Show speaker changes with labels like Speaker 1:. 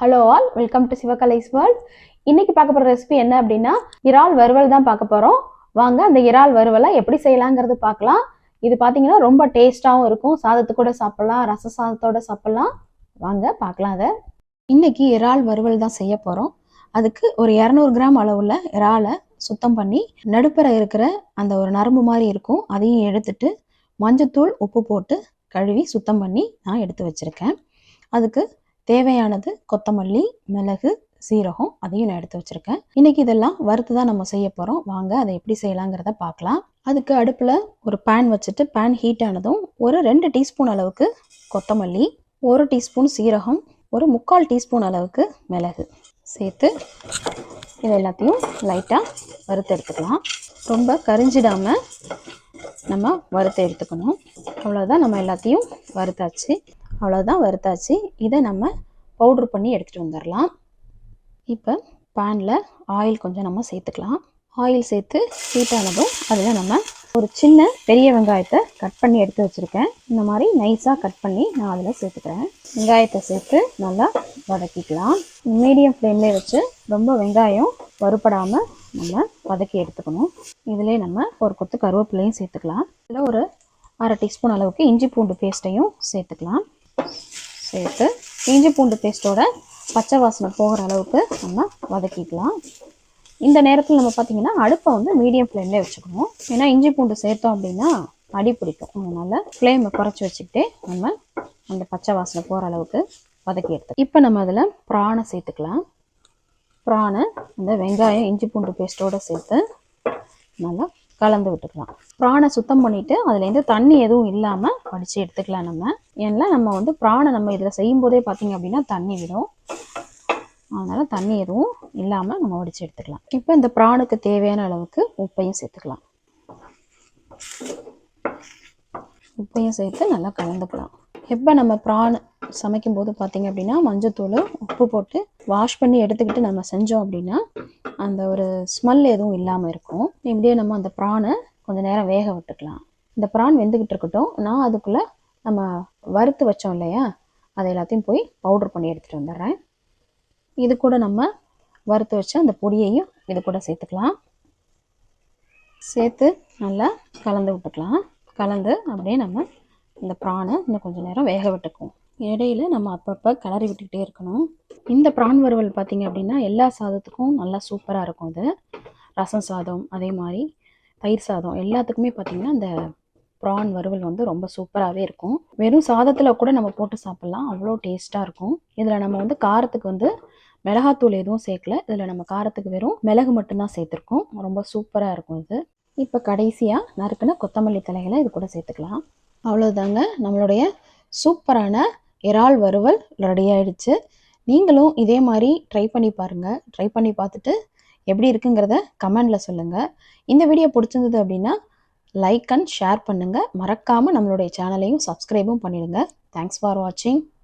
Speaker 1: Hello all welcome to Sivakala's world இன்னைக்கு பார்க்க போகிற ரெசிபி என்ன அப்படின்னா இறால் வறுவல் தான் பார்க்க போகிறோம் வாங்க அந்த இறால் வறுவலை எப்படி செய்யலாங்கிறது பார்க்கலாம். இது பார்த்தீங்கன்னா ரொம்ப டேஸ்ட்டாகவும் இருக்கும். சாதத்து கூட சாப்பிட்லாம் ரச சாதத்தோட சாப்பிட்லாம். வாங்க பார்க்கலாம் அதை. இன்னைக்கு இறால் வறுவல் தான் செய்ய போகிறோம் அதுக்கு ஒரு இரநூறு கிராம் அளவுள்ள இறாலை சுத்தம் பண்ணி நடுப்புற இருக்கிற அந்த ஒரு நரம்பு மாதிரி இருக்கும். அதையும் எடுத்துட்டு மஞ்சத்தூள் உப்பு போட்டு கழுவி சுத்தம் பண்ணி நான் எடுத்து வச்சுருக்கேன். அதுக்கு தேவையானது கொத்தமல்லி மிளகு சீரகம் அதையும் நான் எடுத்து வச்சுருக்கேன். இன்னைக்கு இதெல்லாம் வறுத்து தான் நம்ம செய்ய போகிறோம் வாங்க அதை எப்படி செய்யலாங்கிறத பார்க்கலாம். அதுக்கு அடுப்பில் ஒரு பேன் வச்சுட்டு பேன் ஹீட் ஆனதும் ஒரு ரெண்டு டீஸ்பூன் அளவுக்கு கொத்தமல்லி ஒரு டீஸ்பூன் சீரகம் ஒரு முக்கால் டீஸ்பூன் அளவுக்கு மிளகு சேர்த்து இது எல்லாத்தையும் லைட்டாக வறுத்து எடுத்துக்கலாம். ரொம்ப கரிஞ்சிடாமல் நம்ம வறுத்து எடுத்துக்கணும். அவ்வளோதான் நம்ம எல்லாத்தையும் வறுத்தாச்சு. அவ்வளோதான் வறுத்தாச்சு. இதை நம்ம பவுட்ரு பண்ணி எடுத்துகிட்டு வந்துடலாம் இப்போ பேனில் ஆயில் கொஞ்சம் நம்ம சேர்த்துக்கலாம். ஆயில் சேர்த்து ஹீட்டானதும் அதில் நம்ம ஒரு சின்ன பெரிய வெங்காயத்தை கட் பண்ணி எடுத்து வச்சுருக்கேன். இந்த மாதிரி நைஸாக கட் பண்ணி நான் அதில் சேர்த்துக்கிறேன். வெங்காயத்தை சேர்த்து நல்லா வதக்கிக்கலாம். மீடியம் ஃப்ளேம்லேயே வச்சு ரொம்ப வெங்காயம் வறுபடாமல் நம்ம வதக்கி எடுத்துக்கணும். இதிலே நம்ம ஒரு கொத்து கருவேப்பிலையும் சேர்த்துக்கலாம். இதில் ஒரு அரை டீஸ்பூன் அளவுக்கு இஞ்சி பூண்டு பேஸ்ட்டையும் சேர்த்துக்கலாம். சேர்த்து இஞ்சி பூண்டு பேஸ்ட்டோட பச்சை வாசனை போகிற அளவுக்கு நம்ம வதக்கிக்கலாம். இந்த நேரத்தில் நம்ம பார்த்திங்கன்னா அடுப்பை வந்து மீடியம் ஃப்ளேம்லேயே வச்சுக்கணும். ஏன்னா இஞ்சி பூண்டு சேர்த்தோம் அப்படின்னா அடி பிடிக்கும். அதனால் ஃப்ளேமை குறைச்சி வச்சுக்கிட்டே நம்ம அந்த பச்சை வாசனை போகிற அளவுக்கு வதக்கி எடுத்து இப்போ நம்ம அதில் ப்ரானை சேர்த்துக்கலாம். ப்ரானை இந்த வெங்காயம் இஞ்சி பூண்டு பேஸ்ட்டோடு சேர்த்து நல்லா கலந்து விட்டுக்கலாம். ப்ரானை சுத்தம் பண்ணிவிட்டு அதுலேருந்து தண்ணி எதுவும் இல்லாமல் வடித்து எடுத்துக்கலாம் நம்ம. ஏன்னா நம்ம வந்து ப்ரானை நம்ம இதில் செய்யும் போதே பார்த்திங்க அப்படின்னா தண்ணி விடும். அதனால் தண்ணி எதுவும் இல்லாமல் நம்ம வடித்து எடுத்துக்கலாம். இப்போ இந்த ப்ரானுக்கு தேவையான அளவுக்கு உப்பையும் சேர்த்துக்கலாம். உப்பையும் சேர்த்து நல்லா கலந்துக்கலாம். எப்போ நம்ம ப்ரான் சமைக்கும் போது பார்த்திங்க அப்படின்னா மஞ்சத்தூள் உப்பு போட்டு வாஷ் பண்ணி எடுத்துக்கிட்டு நம்ம செஞ்சோம் அப்படின்னா அந்த ஒரு ஸ்மெல் எதுவும் இல்லாமல் இருக்கும். இப்படியே நம்ம அந்த ப்ரானை கொஞ்சம் நேரம் வேக விட்டுக்கலாம். இந்த ப்ரான் வெந்துக்கிட்டு இருக்கட்டும். நான் அதுக்குள்ளே நம்ம வறுத்து வச்சோம் இல்லையா? அதை எல்லாத்தையும் போய் பவுட்ரு பண்ணி எடுத்துகிட்டு வந்துடுறேன். இது கூட நம்ம வறுத்து வச்ச அந்த பொடியையும் இது கூட சேர்த்துக்கலாம். சேர்த்து நல்லா கலந்து விட்டுக்கலாம். கலந்து அப்படியே நம்ம இந்த ப்ரானை இன்னும் கொஞ்சம் நேரம் வேக விட்டுக்குவோம். இடையில நம்ம அப்பப்போ கிளறி விட்டுக்கிட்டே இருக்கணும். இந்த ப்ரான் வறுவல் பார்த்திங்க அப்படின்னா எல்லா சாதத்துக்கும் நல்லா சூப்பராக இருக்கும் இது. ரசம் சாதம் அதே மாதிரி தயிர் சாதம் எல்லாத்துக்குமே பார்த்திங்கன்னா இந்த ப்ரான் வறுவல் வந்து ரொம்ப சூப்பராகவே இருக்கும். வெறும் சாதத்தில் கூட நம்ம போட்டு சாப்பிட்லாம். அவ்வளோ டேஸ்ட்டாக இருக்கும். இதில் நம்ம வந்து காரத்துக்கு வந்து மிளகாத்தூள் எதுவும் சேர்க்கல. இதில் நம்ம காரத்துக்கு வெறும் மிளகு மட்டும்தான் சேர்த்துருக்கோம். ரொம்ப சூப்பராக இருக்கும் இது. இப்போ கடைசியாக நறுக்குன கொத்தமல்லி தலைகளை இது கூட சேர்த்துக்கலாம். அவ்வளோதாங்க நம்மளுடைய சூப்பரான இறால் வறுவல் ரெடி ஆயிடுச்சு. நீங்களும் இதே மாதிரி ட்ரை பண்ணி பாருங்கள் ட்ரை பண்ணி பார்த்துட்டு எப்படி இருக்குங்கிறத கமெண்டில் சொல்லுங்கள் இந்த வீடியோ பிடிச்சிருந்தது அப்படின்னா லைக் அண்ட் ஷேர் பண்ணுங்கள் மறக்காமல் நம்மளுடைய சேனலையும் சப்ஸ்கிரைபும் பண்ணிடுங்க. தேங்க்ஸ் ஃபார் வாட்சிங்